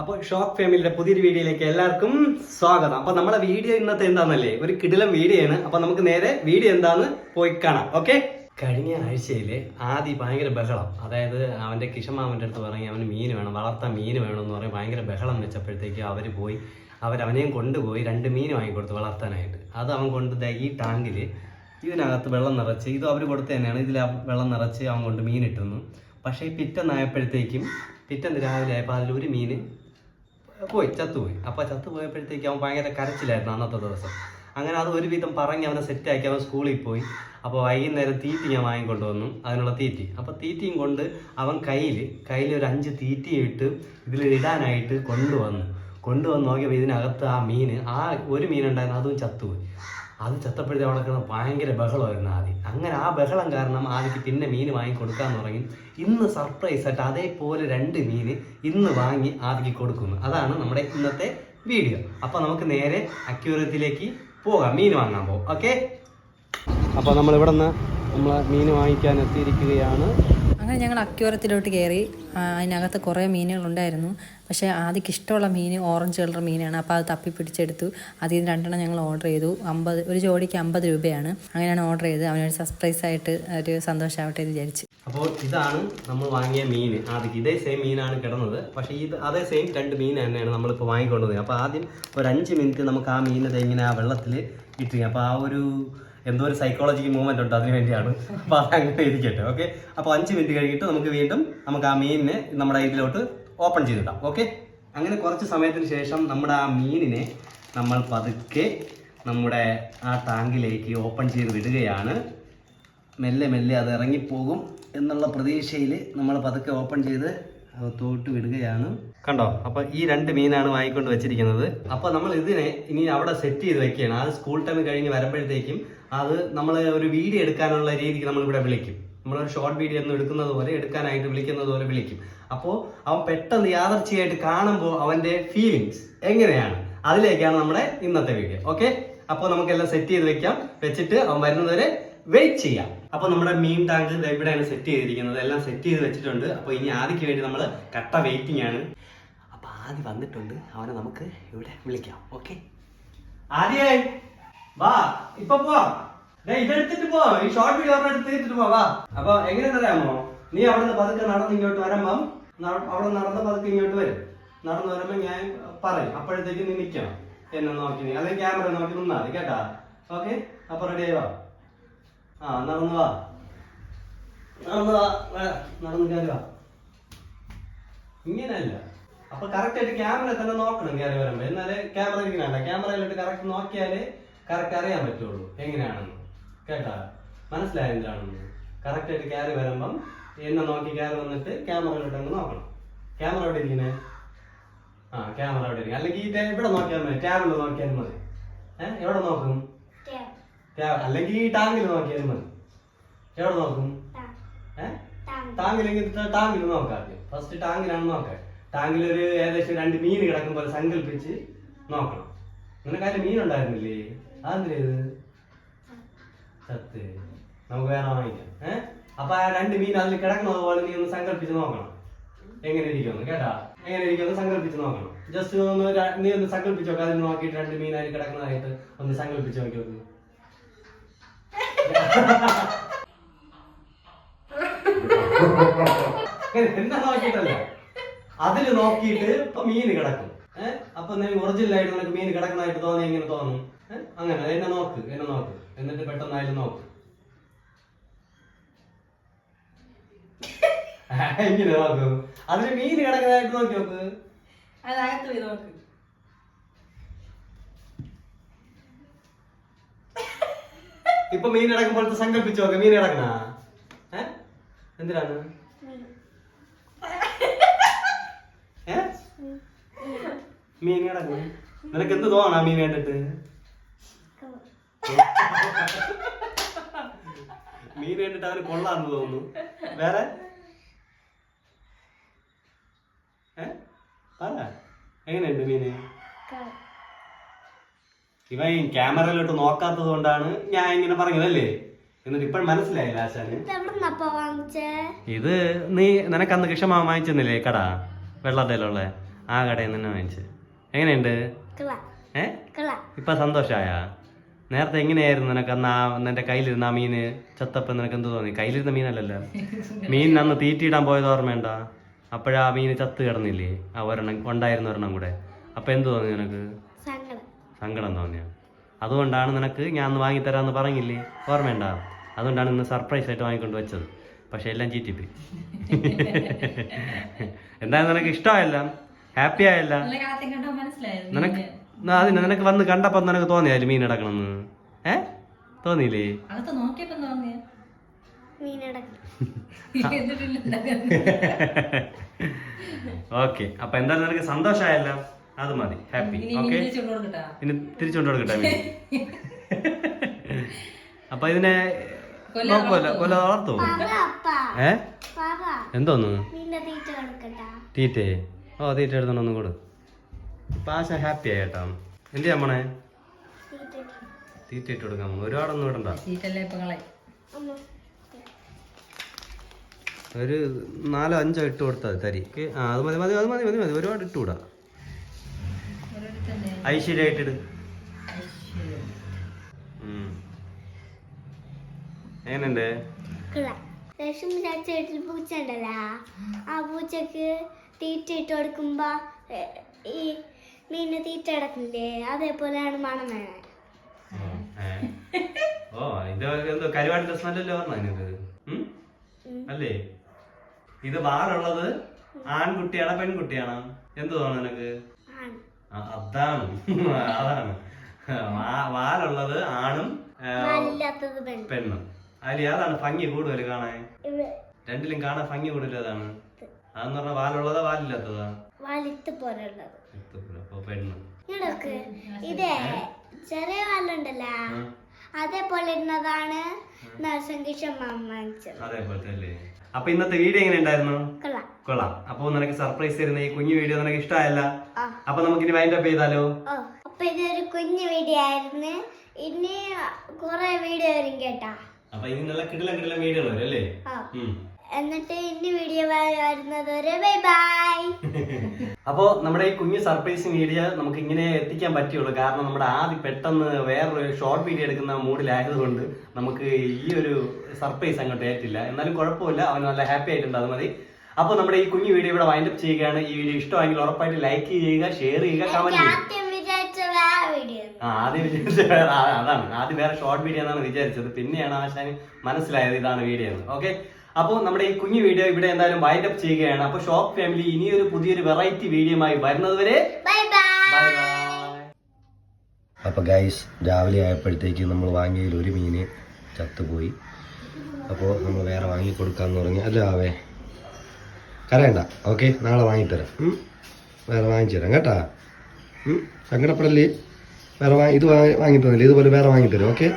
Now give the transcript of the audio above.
അപ്പോൾ ഷോക്ക് ഫാമിലിയുടെ പുതിയൊരു വീഡിയോയിലേക്ക് എല്ലാവർക്കും സ്വാഗതം. അപ്പോൾ നമ്മളെ വീഡിയോ ഇന്നത്തെ എന്താണെന്നല്ലേ ഒരു കിടിലം വീഡിയോ ആണ് അപ്പൊ നമുക്ക് നേരെ വീഡിയോ എന്താന്ന് പോയി കാണാം. ഓക്കെ കഴിഞ്ഞ ആഴ്ചയിൽ ആദ്യം ഭയങ്കര ബഹളം. അതായത് അവന്റെ കിഷമാവന്റെ അടുത്ത് പറഞ്ഞ് അവന് മീൻ വേണം വളർത്താൻ മീൻ വേണം എന്ന് പറഞ്ഞ് ഭയങ്കര ബഹളം വെച്ചപ്പോഴത്തേക്ക് അവർ പോയി. അവരവനെയും കൊണ്ടുപോയി രണ്ട് മീൻ വാങ്ങിക്കൊടുത്തു വളർത്താനായിട്ട്. അത് അവൻ കൊണ്ട് ഈ ടാങ്കിൽ ഇതിനകത്ത് വെള്ളം നിറച്ച് ഇത് അവർ കൊടുത്തു തന്നെയാണ്. ഇതിൽ വെള്ളം നിറച്ച് അവൻ കൊണ്ട് മീൻ ഇട്ടുന്നു. പക്ഷേ പിറ്റന്നായപ്പോഴത്തേക്കും പിറ്റന്ന് രാവിലെ ആയപ്പോൾ അതിലൊരു മീൻ പോയി ചത്തുപോയി അപ്പോൾ ചത്തുപോയപ്പോഴത്തേക്ക് അവൻ ഭയങ്കര കരച്ചിലായിരുന്നു അന്നത്തെ ദിവസം. അങ്ങനെ അത് ഒരുവിധം പറഞ്ഞ് അവനെ സെറ്റാക്കി അവൻ സ്കൂളിൽ പോയി. അപ്പോൾ വൈകുന്നേരം തീറ്റി ഞാൻ വാങ്ങിക്കൊണ്ട് വന്നു അതിനുള്ള തീറ്റി. അപ്പോൾ തീറ്റിയും കൊണ്ട് അവൻ കയ്യിൽ കയ്യിൽ ഒരു അഞ്ച് തീറ്റിയും ഇട്ട് ഇതിൽ ഇടാനായിട്ട് കൊണ്ടുവന്നു. കൊണ്ടുവന്ന് നോക്കിയപ്പോൾ ഇതിനകത്ത് ആ മീൻ ആ ഒരു മീൻ ഉണ്ടായിരുന്നു അതും ചത്തുപോയി. അത് ചത്തപ്പഴുതി അവിടെ കിടന്ന് ഭയങ്കര ബഹളമായിരുന്നു ആദ്യം. അങ്ങനെ ആ ബഹളം കാരണം ആദ്യക്ക് പിന്നെ മീൻ വാങ്ങി കൊടുക്കാൻ തുടങ്ങി. ഇന്ന് സർപ്രൈസ് ആയിട്ട് അതേപോലെ രണ്ട് മീൻ ഇന്ന് വാങ്ങി ആദ്യക്ക് കൊടുക്കുന്നു. അതാണ് നമ്മുടെ ഇന്നത്തെ വീഡിയോ അപ്പോൾ നമുക്ക് നേരെ അക്യൂറത്തിലേക്ക് പോകാം. മീൻ വാങ്ങാൻ പോകും. ഓക്കെ അപ്പോൾ നമ്മൾ ഇവിടെ നിന്ന് നമ്മൾ മീൻ വാങ്ങിക്കാൻ എത്തിയിരിക്കുകയാണ്. അങ്ങനെ ഞങ്ങൾ അക്യൂറത്തിലോട്ട് കയറി അതിനകത്ത് കുറേ മീനുകളുണ്ടായിരുന്നു പക്ഷേ ആദ്യക്ക് ഇഷ്ടമുള്ള മീൻ ഓറഞ്ച് കളർ മീനാണ്. അപ്പോൾ അത് തപ്പി പിടിച്ചെടുത്തു. അതിൽ നിന്ന് രണ്ടെണ്ണം ഞങ്ങൾ ഓർഡർ ചെയ്തു. അമ്പത് ഒരു ജോഡിക്ക് അമ്പത് രൂപയാണ്. അങ്ങനെയാണ് ഓർഡർ ചെയ്ത് അവനൊരു സർപ്രൈസ് ആയിട്ട് ഒരു സന്തോഷമാവട്ടെ എന്ന് വിചാരിച്ചു. അപ്പോൾ ഇതാണ് നമ്മൾ വാങ്ങിയ മീൻ. ആദ്യം ഇതേ സെയിം മീനാണ് കിടന്നത്. പക്ഷേ ഇത് അതേ സെയിം രണ്ട് മീൻ തന്നെയാണ് നമ്മളിപ്പോൾ വാങ്ങിക്കൊണ്ടത് അപ്പോൾ ആദ്യം ഒരു അഞ്ച് മിനിറ്റ് നമുക്ക് ആ മീനത് ഇങ്ങനെ ആ വെള്ളത്തിൽ ഇട്ടിരിക്കും. അപ്പോൾ ആ ഒരു എന്തോ ഒരു സൈക്കോളജിക്കൽ മൂവ്മെന്റ് ഉണ്ട് അതിന് വേണ്ടിയാണ്. അപ്പോൾ അത് അങ്ങനെ ഇരിക്കട്ടെ ഓക്കെ അപ്പോൾ അഞ്ച് മിനിറ്റ് കഴിഞ്ഞിട്ട് നമുക്ക് വീണ്ടും നമുക്ക് ആ മീനിനെ നമ്മുടെ ഇതിലോട്ട് ഓപ്പൺ ചെയ്തിടാം ഓക്കെ അങ്ങനെ കുറച്ച് സമയത്തിന് ശേഷം നമ്മുടെ ആ മീനിനെ നമ്മൾ പതുക്കെ നമ്മുടെ ആ ടാങ്കിലേക്ക് ഓപ്പൺ ചെയ്ത് വിടുകയാണ്. മെല്ലെ മെല്ലെ അത് ഇറങ്ങിപ്പോകും എന്നുള്ള പ്രതീക്ഷയിൽ നമ്മൾ പതുക്കെ ഓപ്പൺ ചെയ്ത് അകത്തോട്ട് വിടുകയാണ്. കണ്ടോ? അപ്പൊ ഈ രണ്ട് മീനാണ് വാങ്ങിക്കൊണ്ട് വെച്ചിരിക്കുന്നത്. അപ്പൊ നമ്മൾ ഇതിനെ ഇനി അവിടെ സെറ്റ് ചെയ്ത് വെക്കുകയാണ്. ആ സ്കൂൾ ടൈം കഴിഞ്ഞ് വരുമ്പോഴത്തേക്കും അത് നമ്മൾ ഒരു വീഡിയോ എടുക്കാനുള്ള രീതിക്ക് നമ്മൾ ഇവിടെ വിളിക്കും. നമ്മളൊരു ഷോർട്ട് വീഡിയോ ഒന്നും എടുക്കുന്നത് പോലെ എടുക്കാനായിട്ട് വിളിക്കുന്നത് പോലെ വിളിക്കും. അപ്പോൾ അവൻ പെട്ടെന്ന് യാദർച്ഛയായിട്ട് കാണുമ്പോൾ അവന്റെ ഫീലിങ്സ് എങ്ങനെയാണ്? അതിലേക്കാണ് നമ്മുടെ ഇന്നത്തെ വീഡിയോ ഓക്കെ അപ്പോൾ നമുക്കെല്ലാം സെറ്റ് ചെയ്ത് വെക്കാം. വെച്ചിട്ട് അവൻ വരുന്നതുവരെ വെയിറ്റ് ചെയ്യാം. അപ്പോൾ നമ്മുടെ മീൻ ടാങ്ക് ഇവിടെയാണ് സെറ്റ് ചെയ്തിരിക്കുന്നത്. എല്ലാം സെറ്റ് ചെയ്ത് വെച്ചിട്ടുണ്ട്. അപ്പോൾ ഇനി ആദ്യക്ക് വേണ്ടി നമ്മൾ കട്ട വെയിറ്റിംഗ് ആണ്. അപ്പൊ ആദ്യം വന്നിട്ടുണ്ട്. അവനെ നമുക്ക് ഇവിടെ വിളിക്കാം. ഓക്കെ ആദ്യേ വാ ഇപ്പൊ പോ ഇതെടുത്തിട്ട് പോ. ഈ ഷോർട്ട് വീഡിയോ എടുത്ത് എടുത്തിട്ട് പോ വാ. അപ്പൊ എങ്ങനെയെന്നറിയാമോ? നീ അവിടെ നിന്ന് പതുക്കെ നടന്ന് ഇങ്ങോട്ട് വരുമ്പം അവിടെ നടന്ന് പതുക്കെ ഇങ്ങോട്ട് വരും. നടന്ന് വരുമ്പോ ഞാൻ പറയും. അപ്പോഴത്തേക്ക് നീ നിൽക്കണം എന്നെ നോക്കി നീ. അല്ലെങ്കിൽ ക്യാമറ നോക്കി നിന്നാ മതി കേട്ടാ? ഓക്കെ അപ്പൊ റെഡി ആയി വാ. ആ നടന്നു വാ. നടന്നു വാ, നടന്നു കയറി വാ. ഇങ്ങനെയല്ല. അപ്പൊ കറക്റ്റ് ആയിട്ട് ക്യാമറ തന്നെ നോക്കണം കയറി വരുമ്പോ. എന്നാലേ ക്യാമറ ഇരിക്കണല്ല ക്യാമറയിലോട്ട് കറക്റ്റ് നോക്കിയാലേ കറക്റ്റ് അറിയാൻ പറ്റുള്ളൂ. എങ്ങനെയാണെന്ന്. കേട്ടാ? മനസ്സിലായ എന്താണെന്ന്? കറക്റ്റ് ആയിട്ട് കയറി വരുമ്പം എന്നെ നോക്കി കയറി വന്നിട്ട് ക്യാമറയിലോട്ട് അങ്ങ് നോക്കണം. ക്യാമറ എവിടെ ഇരിക്കുന്നത് ആ ക്യാമറ എവിടെ ഇരിക്കും അല്ലെങ്കിൽ ഈ ഇവിടെ നോക്കിയാൽ മതി. ടാബിൽ നോക്കിയാൽ മതി. ഏഹ് എവിടെ നോക്കും? അല്ലെങ്കിൽ ഈ ടാങ്കിൽ നോക്കിയാൽ മതി. എവിടെ നോക്കും? ടാങ്കിലെങ്കിൽ ടാങ്കിൽ നോക്കാം ഫസ്റ്റ് ടാങ്കിലാണ് നോക്കുക ടാങ്കിൽ ഒരു ഏകദേശം രണ്ട് മീൻ കിടക്കും പോലെ സങ്കല്പിച്ച് നോക്കണം. നിനക്ക് മീൻ ഉണ്ടായിരുന്നില്ലേ? അതെന്തിനേത് ചത്ത്. നമുക്ക് വേറെ വാങ്ങിക്കാം ഏഹ് അപ്പൊ ആ രണ്ട് മീൻ അതിൽ കിടക്കുന്നത് പോലെ നീ ഒന്ന് സങ്കല്പിച്ച് നോക്കണം. എങ്ങനെ ഇരിക്കുന്നു കേട്ടാ? എങ്ങനെ ഇരിക്കുന്നു സങ്കല്പിച്ച് നോക്കണം. ജസ്റ്റ് ഒന്ന് നീ ഒന്ന് സങ്കല്പിച്ച് നോക്കാം. അതിൽ നോക്കിയിട്ട് രണ്ട് മീൻ അതിൽ കിടക്കുന്നതായിട്ട് ഒന്ന് സങ്കല്പിച്ച് നോക്കി നോക്ക് എന്താ നോക്കിയിട്ടല്ല? അതിൽ നോക്കിയിട്ട് ഇപ്പൊ മീൻ കിടക്കും. ഏഹ് അപ്പൊ ഒറിജിനൽ ആയിട്ട് നിനക്ക് മീൻ കിടക്കുന്നതായിട്ട് തോന്നി എങ്ങനെ തോന്നും? അങ്ങനെ എന്നെ നോക്ക് എന്നെ നോക്ക്. എന്നിട്ട് പെട്ടെന്ന് അതിൽ നോക്ക്. എങ്ങനെ നോക്ക്. അതിന് മീൻ കിടക്കുന്നതായിട്ട് നോക്കി നോക്ക്. അതകത്ത് പോയി നോക്ക്. ഇപ്പൊ മീൻ കിടക്കുമ്പോഴത്തെ സങ്കല്പിച്ചു നോക്ക്. മീൻ കിടക്കണ? എന്തിനാണ്? മീൻ. കിടക്കും. നിനക്ക് എന്ത് തോന്നണം മീൻ കണ്ടിട്ട് മീൻ കണ്ടിട്ട് അവന് കൊള്ളാന്ന് തോന്നുന്നു. വേറെ? പറ. എങ്ങനെയുണ്ട് മീന്? ഇവ ഈ ക്യാമറയിലോട്ട് നോക്കാത്തത് കൊണ്ടാണ് ഞാൻ ഇങ്ങനെ പറഞ്ഞതല്ലേ? എന്നിട്ട് ഇപ്പോഴും മനസ്സിലായില്ല ആശാന്. ഇത് നീ നിനക്ക് അന്ന് കൃഷ്ണമാ വാങ്ങിച്ചെന്നില്ലേ കട? വെള്ളത്തേലുള്ള ആ കടയിൽ നിന്ന് വാങ്ങിച്ച്. എങ്ങനെയുണ്ട്? ഏ? ഇപ്പൊ സന്തോഷമായ നേരത്തെ എങ്ങനെയായിരുന്നു നിനക്ക് അന്ന് ആ നിന്റെ കയ്യിലിരുന്ന ആ മീന്? ചത്തപ്പം നിനക്ക് എന്ത് തോന്നി? കയ്യിലിരുന്ന മീനല്ലല്ലോ. മീൻ അന്ന് തീറ്റിയിടാൻ പോയത് ഓർമ്മയുണ്ട? അപ്പോഴാ ആ മീന് ചത്ത് കിടന്നില്ലേ? ആ ഒരെണ്ണം ഉണ്ടായിരുന്ന ഒരെണ്ണം കൂടെ. അപ്പൊ എന്ത് തോന്നി നിനക്ക്? സങ്കടം. സങ്കടം തോന്നിയ? അതുകൊണ്ടാണ് നിനക്ക് ഞാൻ അന്ന് വാങ്ങിത്തരാമെന്ന് പറഞ്ഞില്ലേ? ഓർമ്മയുണ്ട? അതുകൊണ്ടാണ് ഇന്ന് സർപ്രൈസ് ആയിട്ട് വാങ്ങിക്കൊണ്ട് വെച്ചത്. പക്ഷെ എല്ലാം ചീറ്റിപ്പോയി. എന്തായാലും നിനക്ക് ഇഷ്ടമായല്ല. ഹാപ്പി ആയല്ല. നിനക്ക് അതിന് നിനക്ക് വന്ന് കണ്ടപ്പോ നിനക്ക് തോന്നിയാൽ മീൻ അടക്കണമെന്ന് ഏ? തോന്നിയില്ലേ? തോന്നിയ. ഓക്കെ. അപ്പൊ എന്തായാലും നിനക്ക് സന്തോഷമായല്ല. അത് മതി. ഹാപ്പി ഓക്കെ ഇനി തിരിച്ചുകൊണ്ട് കൊടുക്കട്ടെ മീൻ. അപ്പൊ ഇതിനെ നോക്കുമല്ലോ കൊല്ല വളർത്തോ ഏ? എന്തോന്ന്? തീറ്റ ഓ തീറ്റ എടുത്തോണ്ടൊന്നും കൂട്. ആശ ഹാപ്പി ആയിട്ടാ. എന്ത് ചെയ്യാമണേ തീറ്റ തീറ്റ ഇട്ട് കൊടുക്കാൻ. ഒരുപാടൊന്നും ഇടണ്ട. ഒരു നാലോ അഞ്ചോ ഇട്ട് കൊടുത്താൽ തരി. ആ അത് മതി മതി അത് മതി മതി മതി. ഒരുപാട് ഇട്ടുകൂടാ ഐശ്വര്യമായിട്ടിട്. എങ്ങനെയുണ്ട് ചാച്ച വീട്ടിൽ പൂച്ച ഉണ്ടല്ലോ ആ പൂച്ചക്ക് തീറ്റ ഇട്ട് കൊടുക്കുമ്പോ ഈ മീന് തീറ്റ അടക്കില്ലേ അതേപോലെയാണ് മണം വേണേ. ഓ ഇത് എന്തോ കരുവാടിന്റെ സ്മെല്ലല്ലേ പറഞ്ഞ അതിനത് ഉം? അല്ലേ? ഇത് വാറുള്ളത് ആൺകുട്ടിയാണോ പെൺകുട്ടിയാണോ? എന്ത് തോന്നുന്നു നിനക്ക്? അതാണ്. അതാണ്. വാലുള്ളത് ആണും പെണ്ണ്. അതിൽ ഏതാണ് ഭംഗി കൂടുതൽ കാണാൻ? രണ്ടിലും കാണാൻ ഭംഗി കൂടുതൽ ഏതാണ്? അതെന്ന് പറഞ്ഞാൽ വാലുള്ളതാ വാലില്ലാത്തതാ? വാലിത്ത് പോലുള്ളത് ഇടയ്ക്ക് ഇതേ ചെറിയ വല്ലുണ്ടല്ലോ അതേപോലെ ഇരുന്നതാണ് അതേപോലത്തെ അല്ലേ അപ്പൊ ഇന്നത്തെ വീഡിയോ എങ്ങനെ ഉണ്ടായിരുന്നു കൊള്ളാം. കൊള്ളാം. അപ്പൊ നിനക്ക് സർപ്രൈസ് തരുന്ന ഈ കുഞ്ഞു വീഡിയോ നിനക്ക് ഇഷ്ടമായല്ല? അപ്പൊ നമുക്ക് ഇനി വൈൻഡ് അപ്പ് ചെയ്താലോ അപ്പൊ ഇതൊരു കുഞ്ഞു വീഡിയോ ആയിരുന്നു. ഇനി കുറെ വീഡിയോ വരും കേട്ടാ. അപ്പൊ ഇനി നല്ല കിടിലം കിടിലം വീഡിയോ വരും അല്ലേ? ഉം. എന്നിട്ട് ഇനി വീഡിയോ വരുന്നത് വരെ ബൈ ബൈ അപ്പോ നമ്മുടെ ഈ കുഞ്ഞു സർപ്രൈസ് വീഡിയോ നമുക്ക് ഇങ്ങനെ എത്തിക്കാൻ പറ്റുള്ളൂ കാരണം നമ്മുടെ ആദ്യം പെട്ടെന്ന് വേറൊരു ഷോർട്ട് വീഡിയോ എടുക്കുന്ന മൂഡിലായതുകൊണ്ട് നമുക്ക് ഈ ഒരു സർപ്രൈസ് അങ്ങോട്ട് ഏറ്റില്ല. എന്നാലും കുഴപ്പമില്ല. അവൻ നല്ല ഹാപ്പി ആയിട്ടുണ്ട്. അത് മതി. അപ്പോൾ നമ്മുടെ ഈ കുഞ്ഞു വീഡിയോ ഇവിടെ വൈൻഡ് അപ്പ് ചെയ്യുകയാണ്. ഈ വീഡിയോ ഇഷ്ടമായെങ്കിൽ ഉറപ്പായിട്ട് ലൈക്ക് ചെയ്യുക ഷെയർ ചെയ്യുക കമന്റ് ചെയ്യുക. ആദ്യം വിചാരിച്ച വേറെ അതാണ്. ആദ്യം വേറെ ഷോർട്ട് വീഡിയോ എന്നാണ് വിചാരിച്ചത്. പിന്നെയാണ് ആശാന് മനസ്സിലായത് ഇതാണ് വീഡിയോ എന്ന്. ഓക്കെ അപ്പോൾ നമ്മുടെ ഈ കുഞ്ഞു വീഡിയോ ഇവിടെ എന്തായാലും വൈൻഡ് അപ്പ് ചെയ്യുകയാണ്. അപ്പോൾ ഷോപ്പ് ഫാമിലി ഇനിയൊരു പുതിയൊരു വെറൈറ്റി വീഡിയോയുമായി വരുന്നതുവരെ ബൈ ബൈ ബൈ ബൈ അപ്പോൾ ഗൈസ് രാവിലെ ആയപ്പോഴത്തേക്ക് നമ്മൾ വാങ്ങിയതിൽ ഒരു മീന് ചത്തുപോയി. അപ്പോൾ നമ്മൾ വേറെ വാങ്ങി കൊടുക്കാമെന്ന് പറഞ്ഞു. അല്ല ആവേ കരയണ്ട. ഓക്കെ നാളെ വാങ്ങിത്തരാം? വേറെ വാങ്ങിച്ചു തരാം കേട്ടാ. സങ്കടപ്പെടല്ലേ? വേറെ വാങ്ങി ഇത് വാങ്ങി വാങ്ങിത്തന്നില്ലേ? ഇതുപോലെ വേറെ വാങ്ങിത്തരും ഓക്കെ